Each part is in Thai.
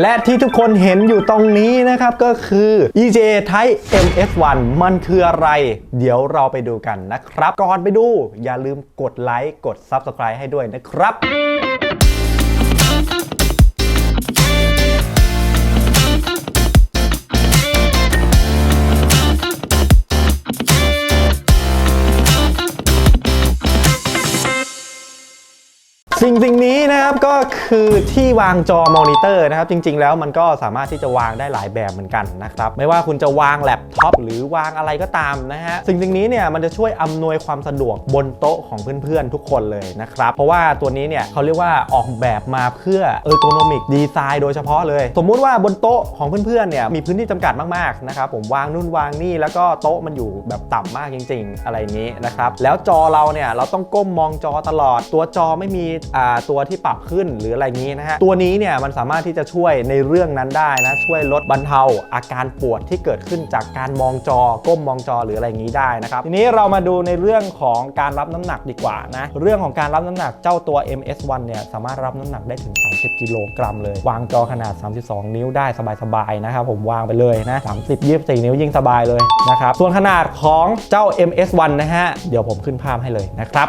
และที่ทุกคนเห็นอยู่ตรงนี้นะครับก็คือ EJ Type MS1 มันคืออะไร เดี๋ยวเราไปดูกันนะครับ ก่อนไปดูอย่าลืมกดไลค์กด Subscribe ให้ด้วยนะครับ สิ่งสิ่งนี้นะครับก็คือที่วางจอมอนิเตอร์นะครับ จริง ๆ แล้วมันก็สามารถที่จะวางได้หลายแบบเหมือนกันนะครับไม่ว่าคุณจะวางแล็ปท็อปหรือวางอะไรก็ตามนะฮะสิ่งสิ่งนี้เนี่ยมันจะช่วยอำนวยความสะดวกบนโต๊ะของเพื่อนๆทุกคนเลยนะครับเพราะว่าตัวนี้เนี่ยเขาเรียกว่าออกแบบมาเพื่อเออร์โกนมิกดีไซน์โดยเฉพาะเลย สมมุติว่าบนโต๊ะของเพื่อนๆเนี่ยมีพื้นที่จำกัดมากๆนะครับผมวางนู่นวางนี่แล้วก็โต๊ะมันอยู่แบบต่ำมากจริง ๆ อะไรนี้นะครับแล้วจอเราเนี่ยเราต้องก้มมองจอตลอด ตัวจอไม่มีตัวที่ปรับขึ้นหรืออะไรงนี้นะฮะตัวนี้เนี่ยมันสามารถที่จะช่วยในเรื่องนั้นได้นะช่วยลดบรรเทาอาการปวดที่เกิดขึ้นจากการมองจอก้มมองจอหรืออะไรงนี้ได้นะครับทีนี้เรามาดูในเรื่องของการรับน้ำหนักดีกว่านะเรื่องของการรับน้ำหนักเจ้าตัว MS1 เนี่ยสามารถรับน้ำหนักได้ถึง 30 กิโลกรัมเลย วางจอขนาด 32 นิ้วได้สบายๆนะครับผมวางไปเลยนะ30 24 นิ้วยิ่งสบายเลยนะครับส่วนขนาดของเจ้า MS1 นะฮะเดี๋ยวผมขึ้นภาพให้เลยนะครับ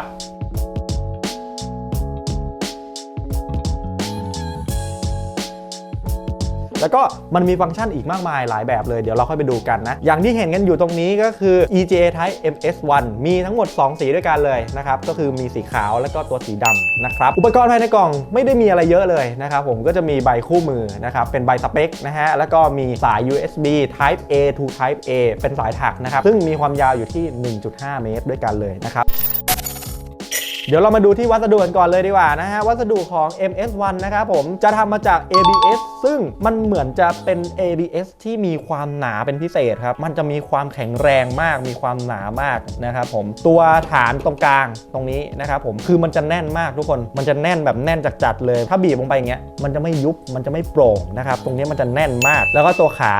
แล้วก็มันมีฟังก์ชันอีกมากมายหลายแบบเลยเดี๋ยวเราค่อยไปดูกันนะ อย่างที่เห็นกันอยู่ตรงนี้ก็คือ EGA Type MS1 มีทั้งหมด 2 สีด้วยกันเลยนะครับ ก็คือมีสีขาวแล้วก็ตัวสีดำนะครับ อุปกรณ์ภายในกล่องไม่ได้มีอะไรเยอะเลยนะครับผมก็จะมีใบคู่มือนะครับ เป็นใบสเปคนะฮะ แล้วก็มีสาย USB Type A to Type A เป็นสายถักนะครับ ซึ่งมีความยาวอยู่ที่ 1.5 เมตรด้วยกันเลยนะครับ เดี๋ยวเรามาดูที่วัสดุกันก่อนเลยดีกว่านะฮะ วัสดุของ MS1 นะครับผมจะทำมาจาก ABS ซึ่งมันเหมือนจะเป็น ABS ที่มีความหนาเป็นพิเศษครับ มันจะมีความแข็งแรงมาก มีความหนามากนะครับผม ตัวฐานตรงกลางตรงนี้นะครับผม คือมันจะแน่นมากทุกคน มันจะแน่นแบบแน่นจัดๆเลย ถ้าบีบลงไปอย่างเงี้ย มันจะไม่ยุบ มันจะไม่โปร่งนะครับ ตรงนี้มันจะแน่นมาก แล้วก็ตัวขา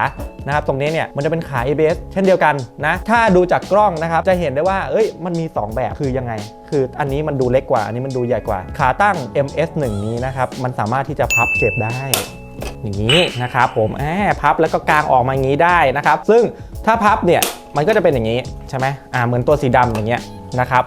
นะครับตรงนี้เนี่ยมันจะเป็นขา ABS เช่นเดียวกันนะ ถ้าดูจากกล้องนะครับจะเห็นได้ว่า เอ้ย มันมี 2 แบบคือยังไง คืออันนี้มันดูเล็กกว่า อันนี้มันดูใหญ่กว่า ขาตั้ง MS1 นี้นะครับ มันสามารถที่จะพับเก็บได้ อย่างนี้นะครับผมแอบพับแล้วก็กางออกมาอย่างนี้ได้นะครับ ซึ่งถ้าพับเนี่ย มันก็จะเป็นอย่างนี้ใช่ไหมอ่า เหมือนตัวสีดำอย่างเงี้ยนะครับ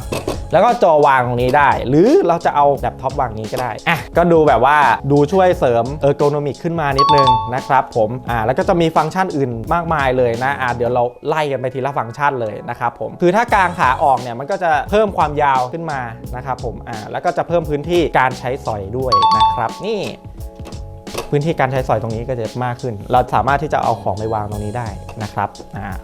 แล้วก็จอวางตรงนี้ได้ หรือเราจะเอาแล็ปท็อปวางนี้ก็ได้อะก็ดูแบบว่าดูช่วยเสริมเออร์โกนมิกขึ้นมานิดนึงนะครับผมอ่าแล้วก็จะมีฟังก์ชันอื่นมากมายเลยนะอ่าเดี๋ยวเราไล่กันไปทีละฟังก์ชันเลยนะครับผมคือถ้ากางขาออกเนี่ยมันก็จะเพิ่มความยาวขึ้นมานะครับผมอ่าแล้วก็จะเพิ่มพื้นที่การใช้สอยด้วยนะครับนี่ พื้นที่การใช้สอยตรงนี้ก็จะมากขึ้น เราสามารถที่จะเอาของไปวางตรงนี้ได้นะครับ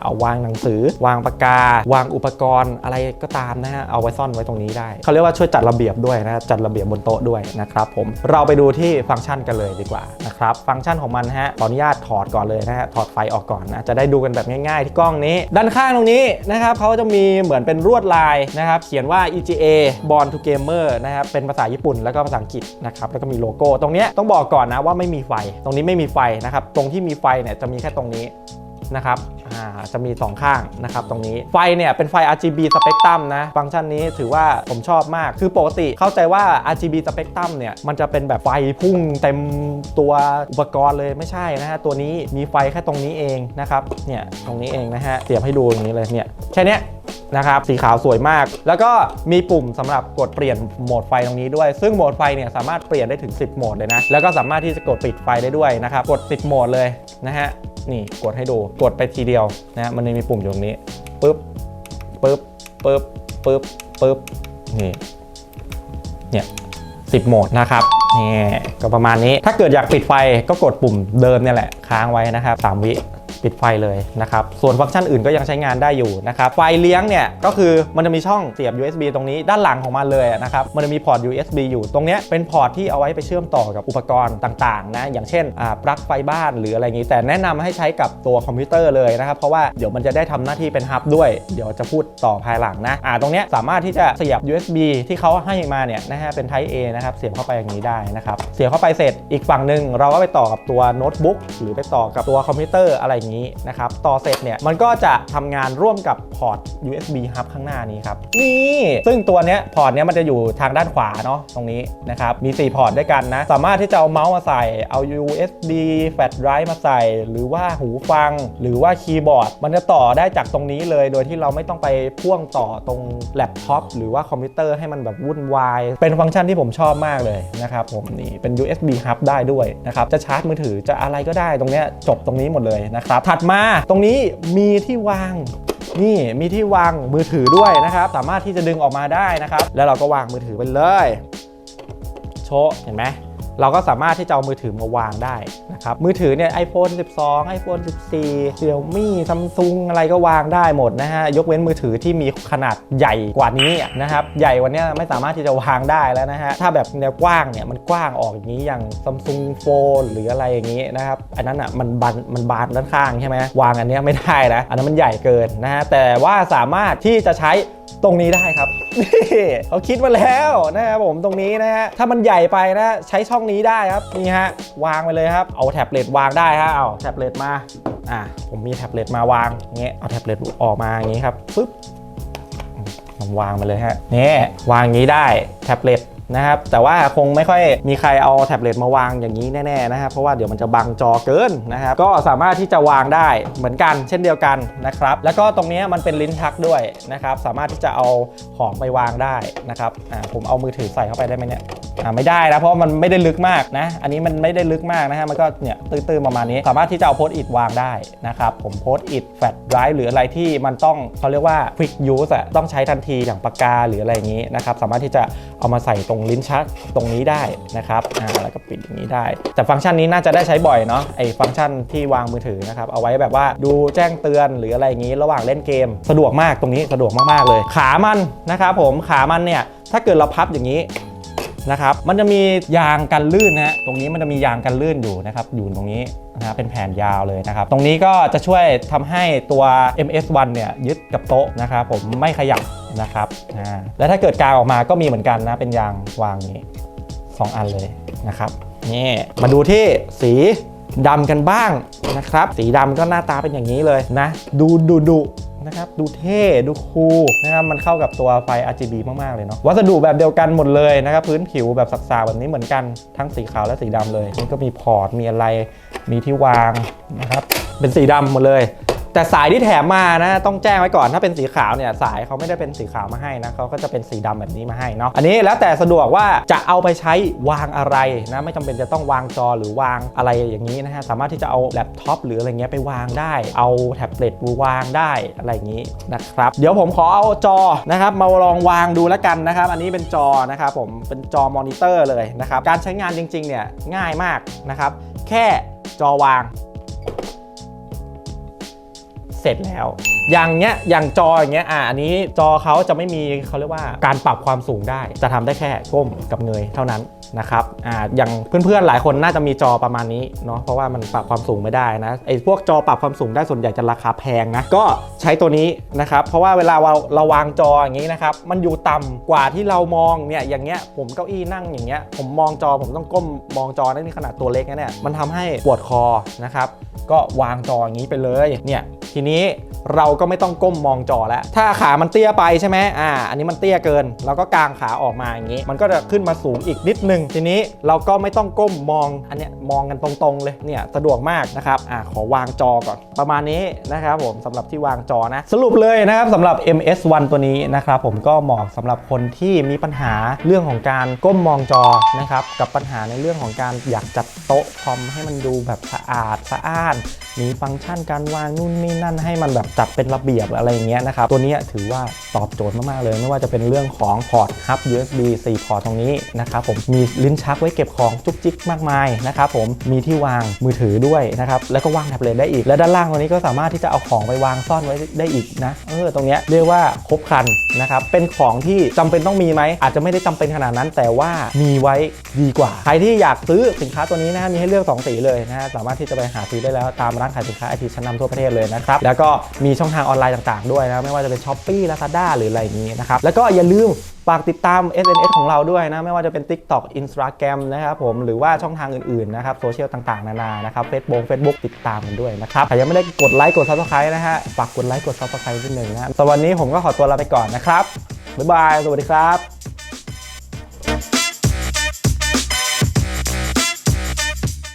เอาวางหนังสือ วางปากกา วางอุปกรณ์อะไรก็ตามนะฮะเอาไว้ซ่อนไว้ตรงนี้ได้เขาเรียกว่าช่วยจัดระเบียบด้วยนะจัดระเบียบบนโต๊ะด้วยนะครับผมเราไปดูที่ฟังก์ชันกันเลยดีกว่านะครับฟังก์ชันของมันฮะขออนุญาตถอดก่อนเลยนะฮะถอดไฟออกก่อนนะจะได้ดูกันแบบง่ายๆ ที่กล้องนี้ ด้านข้างตรงนี้นะครับเขาจะมีเหมือนเป็นลวดลายนะครับเขียนว่า EGA Born to Gamer นะครับเป็นภาษาญี่ปุ่นแล้วก็ภาษาอังกฤษนะครับแล้วก็มีโลโก้ตรงนี้ต้องบอกก่อนนะว่าไม่มีไฟ ตรงนี้ไม่มีไฟนะครับ ตรงที่มีไฟเนี่ยจะมีแค่ตรงนี้นะครับจะมี 2 ข้างนะครับตรงนี้ ไฟเนี่ยเป็นไฟ RGB Spectrum นะ ฟังก์ชันนี้ถือว่าผมชอบมาก คือปกติเข้าใจว่า RGB Spectrum เนี่ย มันจะเป็นแบบไฟพุ่งเต็มตัวอุปกรณ์เลยไม่ใช่นะฮะ ตัวนี้มีไฟแค่ตรงนี้เองนะครับ เนี่ย ตรงนี้เองนะฮะ เสียบให้ดูอย่างนี้เลย เนี่ย แค่เนี้ย นะครับสีขาวสวยมาก แล้วก็มีปุ่มสำหรับกดเปลี่ยนโหมดไฟตรงนี้ด้วย ซึ่งโหมดไฟเนี่ยสามารถเปลี่ยนได้ถึง 10 โหมดเลยนะ แล้วก็สามารถที่จะกดปิดไฟได้ด้วยนะครับกด10โหมดเลยนะฮะนี่กดให้ดูกดไปทีเดียวนะฮะมันมีปุ่มอยู่ตรงนี้ปึ๊บปึ๊บปึ๊บปึ๊บปึ๊บนี่เนี่ย10โหมดนะครับนี่ก็ประมาณนี้ถ้าเกิดอยากปิดไฟก็กดปุ่มเดิมเนี่ยแหละค้างไว้นะครับ3วิ ปิดไฟเลยนะครับ ส่วนฟังก์ชันอื่นก็ยังใช้งานได้อยู่นะครับ ไฟเลี้ยงเนี่ยก็คือมันจะมีช่องเสียบ USB ตรงนี้ด้านหลังของมันเลยนะครับ มันจะมีพอร์ต USB อยู่ตรงนี้เป็นพอร์ตที่เอาไว้ไปเชื่อมต่อกับอุปกรณ์ต่างๆนะอย่างเช่นปลั๊กไฟบ้านหรืออะไรอย่างนี้ แต่แนะนำให้ใช้กับตัวคอมพิวเตอร์เลยนะครับ เพราะว่าเดี๋ยวมันจะได้ทำหน้าที่เป็นฮับด้วย เดี๋ยวจะพูดต่อภายหลังนะอ่าตรงนี้สามารถที่จะเสียบ USB ที่เขาให้มาเนี่ยนะฮะเป็น Type A นะครับเสียบเข้าไปอย่างนี้ได้นะครับเสียบเข้าไปเสร็จอีกฝั่งหนึ่งเราก็ไปต่อกับตัวโน้ตบุ๊กหรือไปต่อกับตัวคอมพิวเตอร์อะไรอย่างนี้นะครับ ต่อเสร็จเนี่ยมันก็จะทำงานร่วมกับพอร์ต USB hub ข้างหน้านี้ครับ นี่ ซึ่งตัวเนี้ยพอร์ตเนี้ยมันจะอยู่ทางด้านขวาเนาะตรงนี้นะครับ มี 4 พอร์ตด้วยกันนะ สามารถที่จะเอาเมาส์มาใส่ เอา USB flash drive มาใส่ หรือว่าหูฟัง หรือว่าคีย์บอร์ด มันจะต่อได้จากตรงนี้เลย โดยที่เราไม่ต้องไปพ่วงต่อตรงแล็ปท็อปหรือว่าคอมพิวเตอร์ให้มันแบบวุ่นวาย เป็นฟังก์ชันที่ผมชอบมากเลยนะครับผมนี่เป็น USB hub ได้ด้วยนะครับ จะชาร์จมือถือจะอะไรก็ได้ตรงเนี้ยจบตรงนี้หมดเลยนะครับถัดมาตรงนี้มีที่วางนี่มีที่วางมือถือด้วยนะครับ สามารถที่จะดึงออกมาได้นะครับ แล้วเราก็วางมือถือไปเลย โชว์เห็นไหม เราก็สามารถที่จะเอามือถือมาวางได้นะครับมือถือเนี่ย iPhone 12 iPhone 14 Xiaomi Samsung อะไรก็วางได้หมดนะฮะยกเว้นมือถือที่มีขนาดใหญ่กว่านี้นะครับใหญ่กว่านี้ไม่สามารถที่จะวางได้แล้วนะฮะถ้าแบบแนวกว้างเนี่ยมันกว้างออกอย่างนี้อย่าง Samsung Phone หรืออะไรอย่างนี้นะครับอันนั้นอะมันบานมันบานด้านข้างใช่ไหมวางอันนี้ไม่ได้นะอันนั้นมันใหญ่เกินนะฮะแต่ว่าสามารถที่จะใช้ตรงนี้ได้ครับ นี่เขาคิดมาแล้วนะครับผมตรงนี้นะฮะถ้ามันใหญ่ไปนะใช้ช่องนี้ได้ครับนี่ฮะวางไปเลยครับเอาแท็บเล็ตวางได้ฮะเอาแท็บเล็ตมาอะผมมีแท็บเล็ตมาวางเงี้ยเอาแท็บเล็ตออกมาอย่างงี้ครับปึ๊บวางมาเลยฮะนี่วางอย่างนี้ได้แท็บเล็ต นะครับแต่ว่าคงไม่ค่อยมีใครเอาแท็บเล็ตมาวางอย่างนี้แน่ๆนะครับเพราะว่าเดี๋ยวมันจะบังจอเกินนะครับก็สามารถที่จะวางได้เหมือนกันเช่นเดียวกันนะครับแล้วก็ตรงนี้มันเป็นลิ้นชักด้วยนะครับสามารถที่จะเอาของไปวางได้นะครับอ่าผมเอามือถือใส่เข้าไปได้ไหมเนี่ยอ่าไม่ได้นะเพราะมันไม่ได้ลึกมากนะอันนี้มันไม่ได้ลึกมากนะฮะมันก็เนี่ยตื้นๆประมาณนี้ สามารถที่จะเอาโพสต์อิทวางได้นะครับผมโพสต์อิทแฟลชไดรฟ์หรืออะไรที่มันต้องเขาเรียกว่า quick use อะต้องใช้ทันทีอย่างปากกาหรืออะไรอย่างนี้นะครับสามารถที่จะเอามาใส่ตรงลิ้นชักตรงนี้ได้นะครับอ่าแล้วก็ปิดอย่างนี้ได้ แต่ฟังก์ชันนี้น่าจะได้ใช้บ่อยเนาะไอฟังก์ชันที่วางมือถือนะครับเอาไว้แบบว่าดูแจ้งเตือนหรืออะไรอย่างนี้ ระหว่างเล่นเกม สะดวกมากตรงนี้สะดวกมากๆเลย ขามันนะครับผมขามันเนี่ยถ้าเกิดเราพับอย่างนี้นะครับ มันจะมียางกันลื่นนะฮะ ตรงนี้มันจะมียางกันลื่นอยู่นะครับ อยู่ตรงนี้นะเป็นแผ่นยาวเลยนะครับ ตรงนี้ก็จะช่วยทำให้ตัว MS1 เนี่ยยึดกับโต๊ะนะครับผมไม่ขยับ นะครับอ่าแล้วถ้าเกิดกางออกมาก็มีเหมือนกันนะเป็นยางวางนี้2อันเลยนะครับนี่มาดูที่สีดำกันบ้างนะครับ สีดำก็หน้าตาเป็นอย่างนี้เลยนะ ดูดุดุนะครับดูเท่ดูคูลนะครับมันเข้ากับตัวไฟ RGB มากๆเลยเนาะวัสดุแบบเดียวกันหมดเลยนะครับพื้นผิวแบบสักๆแบบนี้เหมือนกันทั้งสีขาวและสีดำเลยมันก็มีพอร์ตมีอะไรมีที่วางนะครับเป็นสีดำหมดเลย แต่สายที่แถมมานะต้องแจ้งไว้ก่อนถ้าเป็นสีขาวเนี่ยสายเขาไม่ได้เป็นสีขาวมาให้นะเขาก็จะเป็นสีดำแบบนี้มาให้เนาะอันนี้แล้วแต่สะดวกว่าจะเอาไปใช้วางอะไรนะไม่จำเป็นจะต้องวางจอหรือวางอะไรอย่างนี้นะฮะสามารถที่จะเอาแล็ปท็อปหรืออะไรเงี้ยไปวางได้ เอาแท็บเล็ตวางได้อะไรอย่างนี้นะครับเดี๋ยวผมขอเอาจอนะครับมาลองวางดูแล้วกันนะครับ อันนี้เป็นจอนะครับผมเป็นจอมอนิเตอร์เลยนะครับการใช้งานจริงๆเนี่ยง่ายมากนะครับแค่จอวาง เสร็จแล้ว อย่างเงี้ยอย่างจออย่างเงี้ยอะอันนี้จอเขาจะไม่มีเขาเรียกว่าการปรับความสูงได้ จะทำได้แค่ก้มกับเงยเท่านั้นนะครับอ่าอย่างเพื่อนๆหลายคนน่าจะมีจอประมาณนี้เนาะเพราะว่ามันปรับความสูงไม่ได้นะไอ้พวกจอปรับความสูงได้ส่วนใหญ่จะราคาแพงนะก็ใช้ตัวนี้นะครับเพราะว่าเวลาเราเราวางจออย่างนี้นะครับมันอยู่ต่ำกว่าที่เรามองเนี่ยอย่างเงี้ยผมเก้าอี้นั่งอย่างเงี้ยผมมองจอผมต้องก้มมองจอนั่นนี่ขนาดตัวเล็กนะเนี่ยมันทำให้ปวดคอนะครับก็วางจออย่างนี้ไปเลยเนี่ย ทีนี้ เราก็ไม่ต้องก้มมองจอแล้ว ถ้าขามันเตี้ยไปใช่ไหมอ่า อันนี้มันเตี้ยเกิน เราก็กางขาออกมาอย่างนี้ มันก็จะขึ้นมาสูงอีกนิดนึง ทีนี้เราก็ไม่ต้องก้มมอง อันเนี้ยมองกันตรงๆเลย เนี่ยสะดวกมากนะครับ อ่าขอวางจอก่อน ประมาณนี้นะครับผมสำหรับที่วางจอนะ สรุปเลยนะครับสำหรับ MS1 ตัวนี้นะครับผมก็เหมาะสำหรับคนที่มีปัญหาเรื่องของการก้มมองจอนะครับกับปัญหาในเรื่องของการอยากจัดโต๊ะคอมให้มันดูแบบสะอาดสะอ้านมีฟังก์ชันการวางนู่นนี่นั่นให้มันแบบจัดเป็นระเบียบอะไรอย่างเงี้ยนะครับ ตัวนี้ถือว่าตอบโจทย์มาก ๆ เลย ไม่ว่าจะเป็นเรื่องของพอร์ตฮับ USB 4 พอร์ตตรงนี้นะครับผมมีลิ้นชักไว้เก็บของจุกจิกมากมายนะครับผมมีที่วางมือถือด้วยนะครับแล้วก็วางแท็บเล็ตได้อีก และด้านล่างตัวนี้ก็สามารถที่จะเอาของไปวางซ่อนไว้ได้อีกนะเออตรงเนี้ยเรียกว่าครบครันนะครับเป็นของที่จำเป็นต้องมีไหมอาจจะไม่ได้จำเป็นขนาดนั้น แต่ว่ามีไว้ดีกว่า ใครที่อยากซื้อสินค้าตัวนี้นะมีให้เลือก 2 สีเลยนะฮะสามารถที่จะไปหาซื้อได้แล้วตามร้านขายสินค้าไอทีชั้นนำทั่วประเทศเลยนะครับแล้วก็มีช่องทางออนไลน์ต่างๆด้วยนะไม่ว่าจะเป็น s h อ p e e Lazada หรืออะไรอย่างนี้นะครับแล้วก็อย่าลืมฝากติดตาม SNS ของเราด้วยนะ ไม่ว่าจะเป็น TikTok Instagram นะครับผมหรือว่าช่องทางอื่นๆนะครับโซเชียลต่างๆ นานานะครับ Facebook Facebook ติดตามกันด้วยนะครับใครยังไม่ได้กดไลค์กด Subscribe นะฮะฝากกดไลค์กด Subscribe นิดหนึ่งนะสำหรับวันนี้ผมก็ขอตัวลาไปก่อนนะครับบ๊ายบายสวัสดีครับ